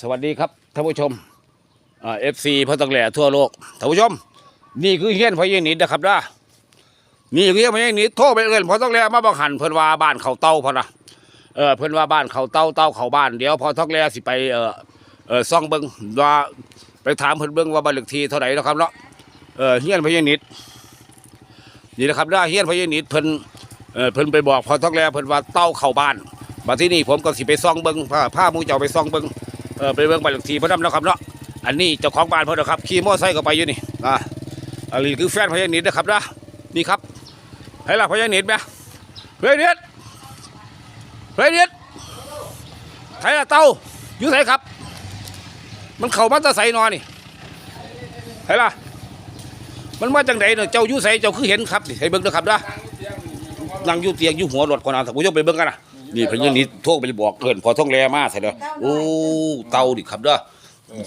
สวัสดีครับท่านผู้ชมเอฟซีพ่อตะแหล่ทั่วโลกท่านผู้ชม นี่คือเฮียนพ่อเยนิดนะครับนะนี่คือเฮียนพ่อเยนิดโทรไปเอิ้นพ่อตะแหล่มาบังหันเพิ่นว่าบ้านเขาเต้าพอนะเออเพิ่นว่าบ้านเขาเต้าเต้าเขาบ้านเดี๋ยวพ่อตะแหล่สิไปเออเออซ่องเบิ่งว่าไปถามเพิ่นเบิ่งว่าบ้านเลขที่เท่าไหร่แล้วครับเนาะเออเฮียนพ่อเยนิดนี่นะครับนะเฮียนพ่อเยนิดเพิ่นเออเพิ่นไปบอกพ่อตะแหล่เพิ่นว่าเต้าเขาบ้านมาที่นี่ผมก็สิไปซ่องเบิ่งพาพามูเจ้าไปซ่องเบิ่ง ออไปเบิ่งบ้านเลขที่เพิ่นนำแล้วครับเนาะอันนี้เจ้าของบ้านเพิ่นนะครับขี่มอเตอร์ไซค์เข้าไปอยู่นี่อ่าอันนี้คือแฟนพญานิดนะครับนะนี่ครับให้ล่ะพญานิดไหมพญานิดพญานิดไทยละเต้าอยู่ไหนครับ มันเข้ามาแตะใส่นอนนี่ให้ล่ะมันมาจังไดเนาะเจ้าอยู่ไสเจ้าคือเห็นครับนี่ให้เบิ่งเด้อครับนะนั่งอยู่เตียงอยู่หัวรถก่อนนะท่าผู้ชมไปเบิ่งกันนะ นี่พญานิดโทรไปบอกเพิ่นพอท่องแลมาใส่เด้อโอ้เต่าดิครับเด้อ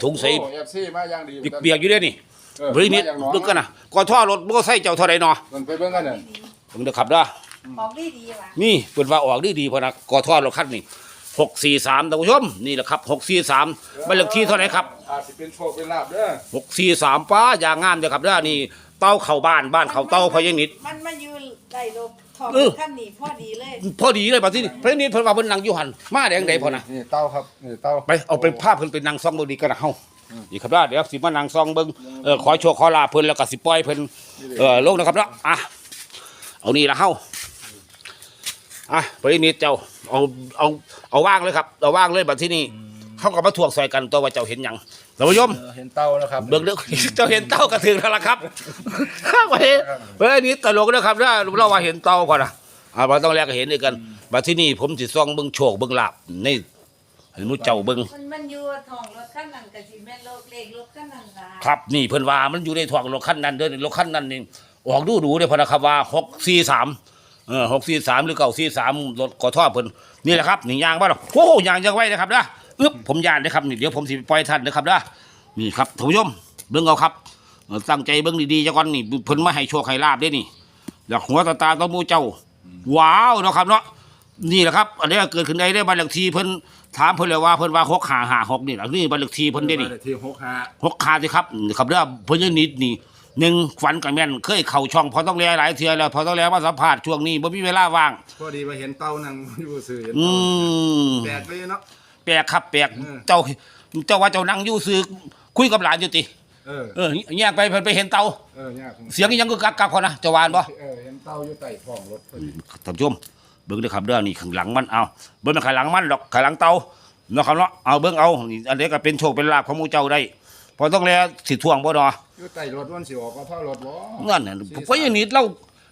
สงสัยโอ้เอฟซีมาอย่างดีเปียกๆอยู่เด้อนี่เออเฮ้ยนิดมาอย่างน้อยเบิ่งกันนะก่อนท่อรถบ่ใส่เจ้าเท่าใดเนาะมันไปเบิ่งกันเนี่ยเบิ่งเด้อครับเด้อออกดีดีว่ะนี่เพิ่นว่าออกดีดีๆพอนะก่อนท่อรถคันนี่643ท่านผู้ชมนี่แหละครับ643บ้านเลขที่เท่าไหร่ครับอาจสิเป็นโชคเป็นลาบเด้อ643ป้าอย่างงามเด้อครับเด้อนี่เต้าเข้าบ้านบ้านเขาเต้าพญานิด มันมายืนได้ลบ ทองเออท่านนี่พอดีเลยพอดีเลยบัดนี้พญานิดเพิ่นว่าเพิ่นนั่งอยู่หั่นมาแดงใดพอนะนี่เต้าครับนี่เต้าไปเอาเป็นภาพเพิ่นเป็นนางซองเบิ่งดีกันนะเฮานี่ครับเด้อเดี๋ยวสิมานางซองเบิ่งเออขอโชคขอลาภเพิ่นแล้วก็สิปล่อยเพิ่นเออลงนะครับเนาะอะเอานี่ละเฮาอะไปนิดเจ้าเอาเอาเอาว่างเลยครับเอาว่างเลยบัดที่นี่เขาก็มาทวงซอยกันตัวว่าเจ้าเห็นหยัง ท่านผู้ชมเออเห็นเต้าแล้วครับเบิ่งเด้อเจ้าเห็นเต้ากระถึงแล้วล่ะครับไปเฮ้ยนี่ตลกนะครับนะเราว่าเห็นเต้าก่อนนะอ่าบ่ต้องแลกก็เห็นด้วยกันบัดที่นี่ผมสิซ่องเบิ่งโชคเบิ่งลาบในให้หมู่เจ้าเบิ่งมันมันอยู่ทองรถขั้นนั้นกับสิแม่นโลกเลขรถขั้นนั้นล่ะครับนี่เพิ่นว่ามันอยู่ในถ่วงรถคันนั้นเด้อรถคันนั้นนี่ออกดูดูเด้อพะนะครับว่า643เออ643หรือ943รถกอท่อเพิ่นนี่แหละครับนี่ยางบ่ดอกโอ้ยางจังไว้นะครับนะ อึ๊บผมย่านเด้อครับนี่เดี๋ยวผมสิไปปล่อยท่านเด้อครับนะนี่ครับท่านผู้ชมเบิ่งเอาครับเออตั้งใจเบิ่งดีๆจัก่อนนี่เพิ่นมาให้โชคให้ลาบเด้นี่อยากหัวตาตาต้องมูเจ้า ว้าวเนาะครับเนาะนี่แหละครับอันนี้เกิดขึ้นได้ได้บ้านเลขที่เพิ่นถามเพิ่นเลยว่าเพิ่นว่า6556นี่ล่ะนี่บ้านเลขที่เพิ่นได้นี่ที่หกห้าหกขาสิครับนี่ครับเรื่องเพญานิดนี่หนึ่งฝันกับแม่นเคยเข่าช่องพอต้องแลหลายเทื่อแล้วพอต้องแลมาสัมภาษณ์ช่วงนี้บ่มีเวลาว่างพอดีมาเห็นเต้านั่งอยู่ซื่อเห็นอืเต้ามแปลกไปเนาะ แปลกครับแปลกอืม เจ้าเจ้าว่าเจ้านั่งอยู่ซื้อคุยกับหลานอยู่ติเออ เออแยกไปเพิ่นไปเห็นเตาเออยากเสียงอีหยังก็กักกักพอนะเจ้าวานบ่ เออเห็นเต้าอยู่ใต้ท้องรถพอดีท่านผู้ชมเบิ่งเด้อครับเด้อนี่ข้างหลังมันเอาเบิ่งข้างหลังมันดอกข้างหลังเตาเนาะครับเนาะเอาเบิ่งเอานี่อันนี้ก็เป็นโชคเป็นลาภของหมู่เจ้าได้พอต้องแลสิท่วงบ่ดออยู่ใต้รถมันสิออกก็ท่อรถบ่นั่นน่ะเพราะอย่างนี้เรา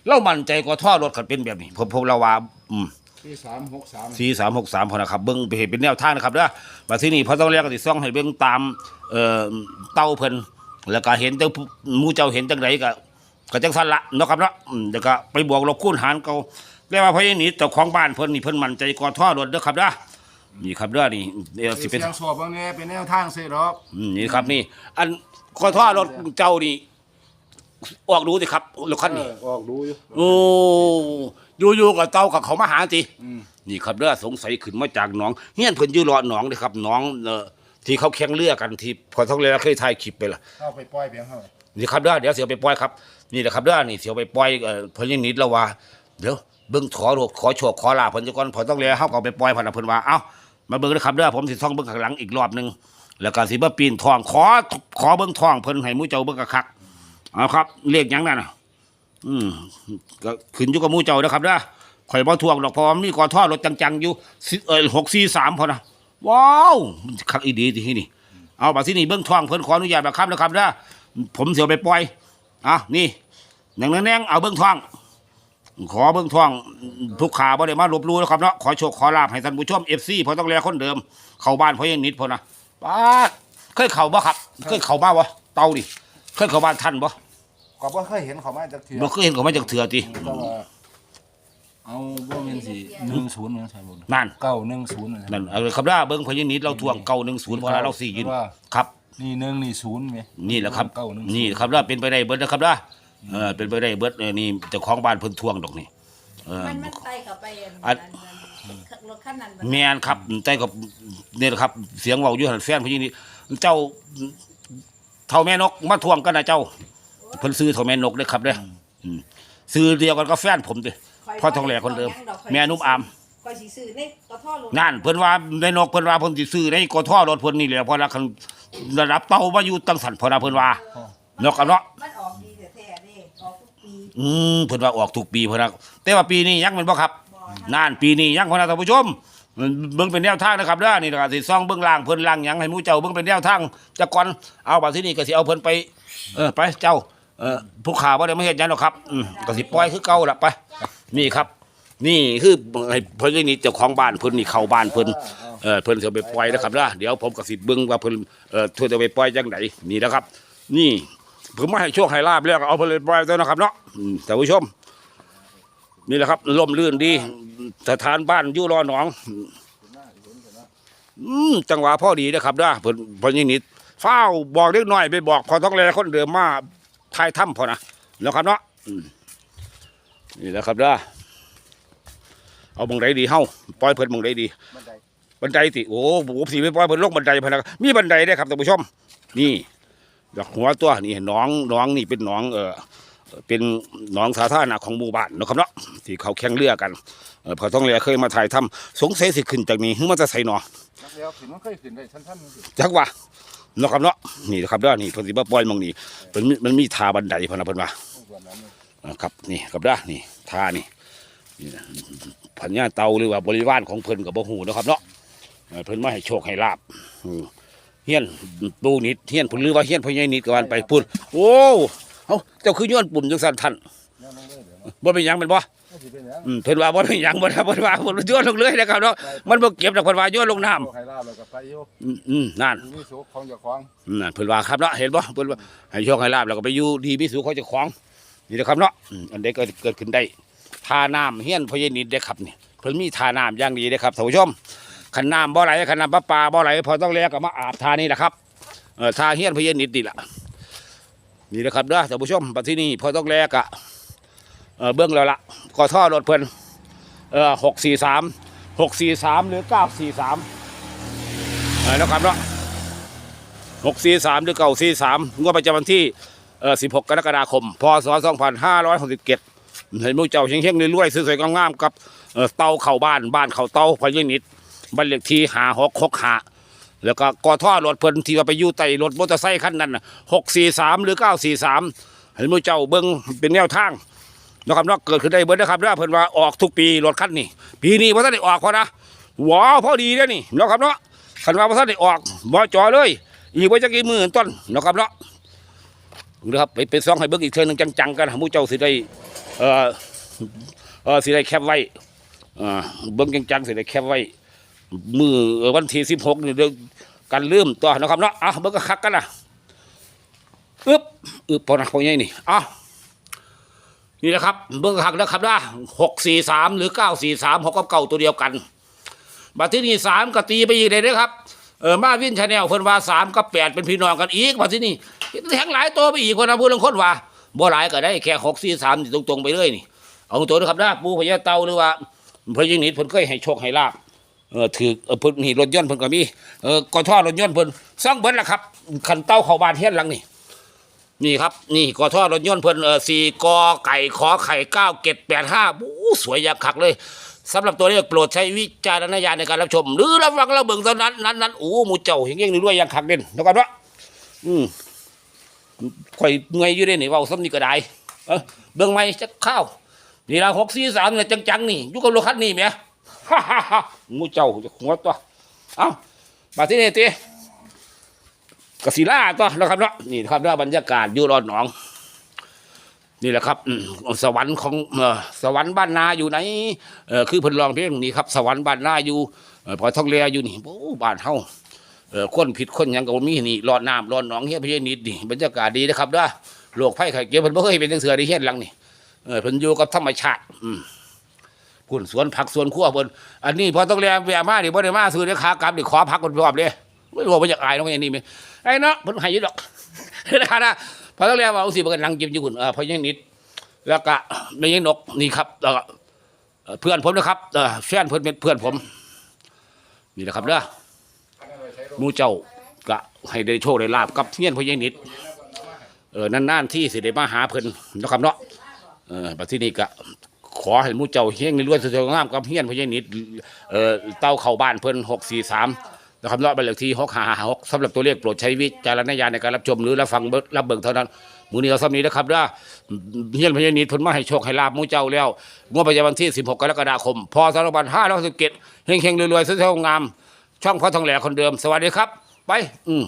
เรามั่นใจกว่าท่อรถคันเป็นแบบนี้ผมผมเราว่าอืม ที่สามหกสามสี่สามหกสามพอนะครับเบิ้งไปเห็นเป็นแนวทางนะครับเด้อมาที่นี่พอต้องเรียกก็สิซ่องให้เบิ้งตามเอ่อเต้าเพิ่นแล้วก็เห็นแต่ผู้หมู่เจ้าเห็นจังไดก็ก็จังซั่นละเนาะครับเนาะอืมแล้วก็ไปบวกลบคูณหารเก่าเรียกว่าเพราะอย่างนี้เจ้าของบ้านเพิ่นนี่เพิ่นมั่นใจกว่าท่อรถเด้อครับเด้อนี่ครับเด้อนี่เดี๋ยวสิสิเป็นเสียงสวบบางแน่เป็นแนวทางเสียดอก อืมนี่ครับนี่ อันกอท่อรถเจ้านี่ ออกดูสิครับรถคันเอนี้อออกดูอยู่ โอ้อยู่ๆกับเต้ากับเขามาหาติอืม นี่ครับเรือสงสัยขึ้นมาจากหนองเฮียนเพิ่นอยู่รอหนองเลยครับหนองเอ่อที่เขาแข่งเรือกันที่พอท้องเรือเคยถ่ายคลิปไปละเข้าไปปล่อยเพียงเท่าไหร่นี่ครับเรือเดี๋ยวเสียวไปปล่อยครับนี่แหละครับเรือนี่เสียวไปปล่อยเอ่อเพิ่นยังนิดแล้วว่าเดี๋ยวเบิ่งขอโลกขอโชคขอลาภเพิ่นจะก่อนพอต้องเรือเฮาก็เอาไปปล่อยเพิ่นน่ะเพิ่นว่าเอ้ามาเบิ่งนะครับเรือผมสิท่องเบิ่งข้างหลังอีกรอบหนึงแล้วก็สิมาปีนทองขอขอเบิ่งทองเพิ่นให้หมู่เจ้าเบิ่งคักๆ เอาครับเลขหยังนั่นน่ะ อืมก็ขึ้นอยู่กับมู่เจ้านะครับเด้อข่อยบ่ทวงดอกพราะว่ามีกอท่อรถจังๆอยู่สิเออหกสี่สามพอนะว้าวมันคักอีดีที่นี่ เอาบัดที่นี่เบื้องท่องเพิ่นขออนุญาตแบบครับนะครับเด้อผมเสียวไปปล่อยอะนี่แหน่งแน่งๆเอาเบื้องท่อง ขอเบื้องท่องทุกขาบ่ได้มาลบลู่นะครับเนาะขอโชคขอลาภให้ท่านผู้ชม FC เพอต้องแลคนเดิม เข้าบ้านเพราะยังนิดพอนะป้าเคยเข้าบ่ครับ เคยเข้ามาบ่เตาดิเคยเข้าบ้านท่านบ่ ก็บ่เคยเห็นเขามาจากเทื่อบ่เคยเห็นเขามาจากเถื่อติแต่ว่าเอาบ่แม่นสิหนึ่งศูนย์นะใช่บ่นั่นเก้าหนึ่งศูนย์นะนั่นเอาครับด้าเบิ้งพญานิดเราทวงเก่าหนึ่งศูนย์พอแล้วเราสี่ยินว่าครับ นี่หนึ่งนี่ศูนย์ไหมนี่แหละครับเก้าหนึ่งนี่ครับด้าเป็นไปได้เบิดนะครับด้าเออเป็นไปได้เบิดเออนี่เจ้าของบ้านเพิ่นทวงดอกนี่เออ มันมันไตเข้าไปอันอันนั้นรถคันนั้นบ่แมนครับแต่กับเนี่ยนะครับ เสียงเว้าอยู่หันแฟนพญานิดเจ้าเท่าแม่นกมาทวงกันนะเจ้า เพิ่นซื้อเท่าแม่นกเด้อครับเด้ออืมซื้อเดียวกันก็แฟนผมเด้อพ่อทองแหล่คนเดิม แม่นุ่มอามคอยสิซื้อนี่ก็ท่อรถนั่นเพิ่นว่าในนกเพิ่นว่าเพิ่นสิซื้อในกท่อรถเพิ่นนี่แหละเพราะว่าคันระดับเต้ามาอยู่ตั้งสันเพราะว่าเพิ่นว่าเนาะกันเนาะ มันออกดีแต่แท้ๆเด้ออกทุกปีอืมเพิ่นว่าออกทุกปีเพิ่นว่าแต่ว่าปีนี้ยังแม่นบ่ครับบ่นั่นปีนี้ยังพอนะท่านผู้ชมเบิ่งเป็นแนวทางนะครับเด้อนี่นะครับสิซ่องเบิ่งล่างเพิ่นล่างหยังให้หมู่เจ้าเบิ่งเป็นแนวทางจักก่อนเอาบัดทีนี้ก็สิเอาเพิ่นไปเออไปเจ้า เออผู้ข่าวบ่ได้มาเฮ็ดหยังหรอกครับอืมก็สิปล่อยคือเก่าล่ะไป นี่ครับ นี่คือให้เพิ่นนี่เจ้าของบ้านเพิ่นนี่เข้าบ้านเพิ่นเออเพิ่นสิเอาไปปล่อยนะครับเด้อเดี๋ยวผมก็สิเบิ่งว่าเพิ่นเอ่อเพิ่นจะไปปล่อยจังไดนี่นะครับ นี่ผมมาให้โชคให้ลาบแล้วก็เอาเพิ่นไปปล่อยตัวนะครับเนาะอืมท่านผู้ชม นี่แหละครับล่มลื่นดี สถานบ้านอยู่รอหนอง อืมจังหวะพอดีนะครับด้าเพิ่นเพิ่นยังนิดเฝ้าวบอกเล็กน้อยไปบอกพอต้องแลคนเดิมมา ทายถ้ำพอนะแล้วครับเนาะอืมนี่แหละครับด้าเอาบังไดดีเฮ้าปล่อยเพิ่นบังไดดี บันไดบันไดติโอ้โหสีไปปล่อยเพิ่นลงบันไดพะนะมีบันไดได้ครับท่านผู้ชม นี่ดอกหัวตัวนี่หน้องหน้องนี่เป็นหน้องเออเป็นหน้องสาธารณะของหมู่บ้านเนาะครับเนาะที่เขาแข่งเรือกันเออพอต้องเรือเคยมาถ่ายทำสงสัยสิขึ้นจากนี้หรือมันจะใส่หนอนักเลี้ยวขึ้นมันเคยขึ้นได้ชั้นท่านสิจักว่า เนาะครับเนาะนี่นะครับเด้อนี่เพิ่นสิมาปล่อยมองนี่มันมีมันมีทาบันไดพะนะเพิ่นว่านนั้นนี่นะครับนี่ครับด้อนี่ทานี่นี่นะพันญาเตาหรือว่าบริวารของเพิ่นก็บ่ฮู้เนาะครับเนาะเพิ่นมาให้โชคให้ลาบเฮียนปูนิดเฮียนพุ่นหรือว่าเฮียนพญ่นิดก็วันไปพุ่นโอ้เอ้าเจ้าคือย้อนปุ่มจังซั่นท่านแนวนั้นเลยเดี๋ยวนะบ่เป็นหยังแม่นบ่ สิเป็นหยังอืมเพิ่นว่าบ่เป็นหยังบ่ได้บ่ได้ว่าเพิ่นย้อนลงเลยนะครับเนาะมันบ่เก็บดอกเพิ่นว่าย้อนลงน้ำโชคให้ลาบแล้วก็ไปอยู่อืมอืมนั่น มีสุขของเจ้าของนั่นเพิ่นว่าครับเนาะเห็นบ่เพิ่นว่าให้โชคให้ลาบแล้วก็ไปอยู่ดีมีสุขเขาเจะของนี่นะครับเนาะอืมอันใดก็เกิดขึ้นได้ทาน้ำเฮียนพญานิดได้อครับนี่เพิ่นมีทาน้ำอย่างดีเด้อครับท่านผู้ชมคันน้ำบ่ไหลคันน้ำประปาบ่ไหลพอต้องแลก็มาอาบทานี่แหละครับเออทาเฮียนพญานิดนี่ล่ะนี่นะครับเด้อท่านผู้ชมบัดที่นี่พอต้องแลกะ เออเบื้องแล้วละก็ท่อรถเพิ่นเออ643 643หกสี่สามหรือ943เออนะครับเนาะหกสี่สามหรือเก่าสี่สามงวดประจำวันที่เออสิบหกกรกฎาคม พศสองพันห้าร้อยหกสิบเจ็ดให้หมูเจ้าเฮงๆรวยๆสวยๆงามๆกับเออเตาเข่าบ้านบ้านเข่าเตาพญานิดบ้านเลขที่หาหกหกหาแล้วก็กอท่อรถเพิ่นที่ว่าไปยู่ใต้รถมอเตอร์ไซค์คันนั้นหกสี่สามหรือเก้าสี่สามให้หมูเจ้าเบิ้งเป็นแนวทาง นะครับเนาะเกิดขึ้นได้เบิ้งนะครับเนาะเพิ่นว่าออกทุกปีรถคันนี้ปีนี้พระท่านได้ออกพอนะว้าวพอดีแล้วนี่นะครับเนาะคันว่าพระท่านได้ออกบ่จอเลย อีกว่าจะกี่หมื่นต้นนาะครับเนาะนะครับไปไปซ่องให้เบิ่งอีกเทื่อหนึงจังๆกันหามู่เจ้าสิได้เอ่อเออสิได้แคปไว้เอ่าเบิ่งจังๆสิได้แคปไว้มือวันที่สิบหกนี่เดือนกันลืมตัวนาะครับเนาะอะเบิ่งก็คักกันนะอึ๊บอึ๊บพอนะพอใหญ่นี่อะ นี่แหละครับเบิ่งก็คักนะครับนะหกสี่สามหรือเก้าสี่สามหกกับเก้าตัวเดียวกันบัดที่นี่สามก็ตีไปอีกเลยนะครับเออมาวินชาแนลเพิ่นว่าสามกับแปดเป็นพี่น้องกันอีกบัดที่นี่แทงหลายตัวไปอีกคนนะผู้ลงคนว่าบ่หลายก็ได้แค่หกสี่สามตรงๆไปเลยนี่เอาตัวนะครับนะปูพญาเตาหรือว่าพญานิดเพิ่นเคยให้โชคให้ลาบเออถือเออพิ่นนี่รถยนต์เพิ่นก็มีเออกอท่อรถยนต์เพิ่นซ่องเบิดล่ะครับคันเต้าเข้าบ้านเฮียนหลังนี่ นี่ครับ นี่กอท่อรถยนต์เพิ่นเออสี่กอไก่ขอไข่เก้าเจ็ดแปดห้าอู้สวยอยากคักเลยสำหรับตัวเลขโปรดใช้วิจารณญาณในการรับชม หรือรับฟังเราเบิ่งเท่านั้นนั้นนั้นโอ้หมูเจ้าเฮงเฮงรวยอยังขักเด่นนะครับว่าอืมข่อยเงยอยู่เด้นี่ว่าซ้ำนี่ก็ได้เออเบิ่งไม่จะข้าวนี่ละหกสี่สามเนี่ยจังๆนี่อยู่กับรถคันนี้แหมฮ่าฮ่าฮ่าหมูเจ้าจะหัวตัวเอ้ามาที่นี่ตี กสิล่าตัวนะครับเนาะนี่นะครับเนาะบรรยากาศอยู่รอดหนอง นี่แหละครับสวรรค์ของสวรรค์บ้านนาอยู่ไหนคือเพิ่นลองเพลงนี้ครับ สวรรค์บ้านนาอยู่พอท่องเรืออยู่นี่โอ้บ้านเฮาคนผิดคนยังก็บ่มีนี่รอดน้ำรอดหนองเฮียพญานิดนี่บรรยากาศดีนะครับเด้อโรคภัยไข้เจ็บเพิ่นบ่เคยเป็นจังเสือที่เฮ็ดหลังนี่เออเพิ่นอยู่กับธรรมชาติอืมพุ่นสวนผักสวนครัวเพิ่นอันนี้พอต้องเรียนแวะมานี่บ่ได้มาซื้อเด้อขากลับนี่ขอพักก่อนรอบเลย ไม่รู้ว่ามันจะอายน้องไอ้นี่มั้ยไอ้เนาะเพิ่นห้อยู่ดอกนะนะพอต้องเรียนว่าอาสิเพิ่นนั่งกินอยู่พุ่นเออพญานิด แล้วก็ไม่ยังนกนี่ครับแล้วก็เออเพื่อนผมนะครับเออแฟนเพื่อนเป็นเพื่อนผม นี่นะครับเด้อมูเจ้าก็ให้ได้โชคได้ลาบกับเฮียนพญานิดเออนานๆที่สิได้มาหาเพิ่นนะครับเนาะเออบัดทีนี้ก็ขอให้มูเจ้าเฮงรวยสวยงามกับเฮียนพญานิดเอ่อเต้าเข้าบ้านเพิ่น643 นะครับเนาะบ้านเลขที่หกหาหกสำหรับตัวเลขโปรดใช้วิจารณญาณในการรับชมหรือรับฟังรับเบิกเท่านั้นมือนี้เราซ้ำนี้นะครับเด้อเฮียนพญานิดเพิ่นมาให้โชคให้ลาบมูเจ้าแล้วงวดประจำวันที่ 16 กรกฎาคม พศ2567เฮงๆรวยๆสวยๆงาม ช่องพ่อทองแหล่คนเดิม สวัสดีครับ ไป อืม